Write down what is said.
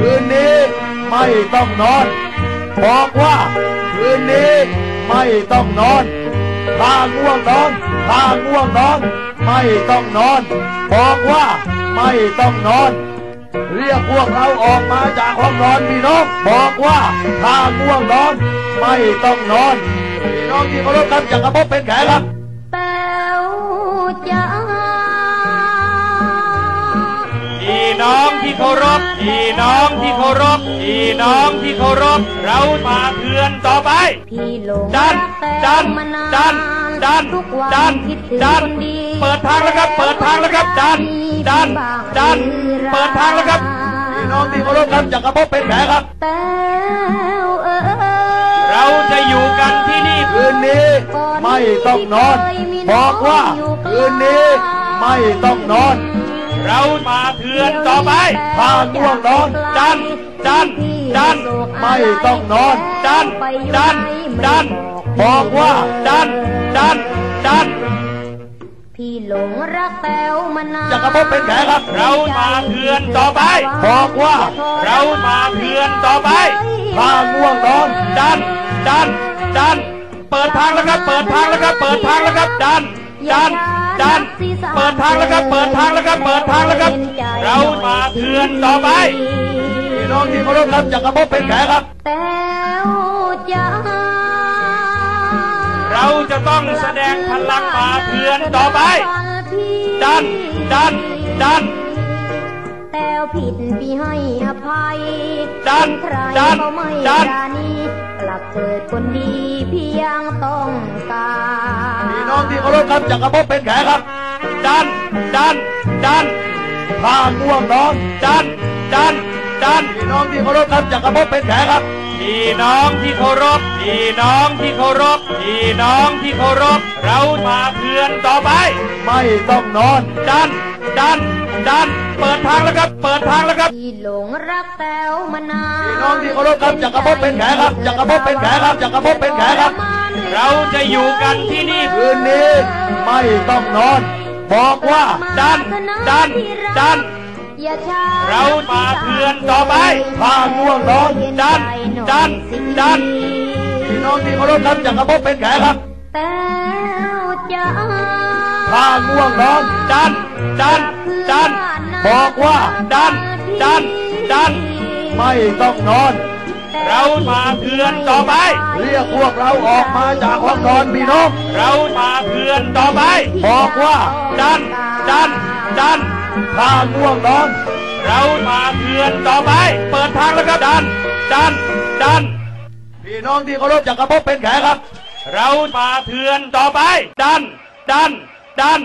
คืนนี้ไม่ต้องนอน บอกว่าคืนนี้ไม่ต้องนอน ถ้าง่วงนอนถ้าง่วงนอน ไม่ต้องนอน บอกว่าไม่ต้องนอน เรียกพวกเราออกมาจากห้องนอนพี่น้อง บอกว่าถ้าง่วงนอน ไม่ต้องนอนพี่น้องที่เคารพครับจักรภพเป็นแขกครับ ที่เคารพพี่น้องที่เคารพพี่น้องที่เคารพเรามาเทือนต่อไปพี่หลงดันรักแต้ดัวนมานานดันดันทุกวันดันคิดถึงดันคนดีเปิดทางแล้วครับ เปิดทางแล้วครับ ดันดันดันเปิดทางแล้วครับพี่น้องที่เคารพครับจักรภพเป็นแขกครับแต้วเอ้ยเราจะอยู่กันที่นี่คืนนี้ ไม่ต้องนอน บอกว่าคืนนี้ไม่ต้องนอน เรามาเทือนต่อไปถ้าง่วงนอนดันดันดัน ไม่ต้องนอนดันดันดัน บอกว่าดันดันดันพี่หลงรักแต้วมานานจักรภพเป็นแขกครับ เรามาเทือนต่อไปบอกว่า เรามาเทือนต่อไปถ้าง่วงนอนดันดันดัน เปิดทางแล้วครับ เปิดทางแล้วครับ เปิดทางแล้ว ครันดันเปิดทางแล้วครับ เปิดทางแล้วครับ เปิดทางแล้วครับ เรามาเทือนต่อไปพี่น้องที่เคารพครับจักรภพเป็นแขกครับแต้วจ้าเราจะต้องแสดงพลังมาเทือนต่อไปดันดันดันแต้วผิดพี่ให้อภัยดันใครดันก็ไม่ดันดานีกลับเกิดคนดีพี่ยังต้องการ องที่เคารพครับจักรภพเป็นแขกครับดันดันดันถ้าง่วงนอนดันดันดันพี่น้องที่เคารพครับจักรภพเป็นแขกครับพี่น้องที่เคารพพี่น้องที่เคารพพี่น้องที่เคารพเรามาเทือนต่อไป ไม่ต้องนอนดันดันดันเปิดทางแล้วครับ เปิดทางแล้วครับพี่หลงรักแต้วมานานพี่น้องที่เคารพครับจักรภพเป็นแขกครับจักรภพเป็นแขกครับจักรภพเป็นแขกครับ เราจะอยู่กันที่นี่คืนนี้ ไม่ต้องนอน บอกว่าดัน ดัน ดันอย่าช้าเรามาเทือนต่อไปถ้าง่วงนอนดัน ดัน ดันพี่น้องที่เคารพครับจักรภพเป็นแขกครับแต้วจ้าถ้าง่วงนอนดัน ดัน ดัน บอกว่าดัน ดัน ดัน ไม่ต้องนอน เรามาเทือนต่อไป เรียกพวกเราออกมาจากห้องนอนพี่น้อง เรามาเทือนต่อไป บอกว่าดันดันดันถ้าง่วงนอน เรามาเทือนต่อไป เปิดทางแล้วครับดันดันดันพี่น้องที่เคารพจักรภพเป็นแขกครับ เรามาเทือนต่อไป ดันดันดัน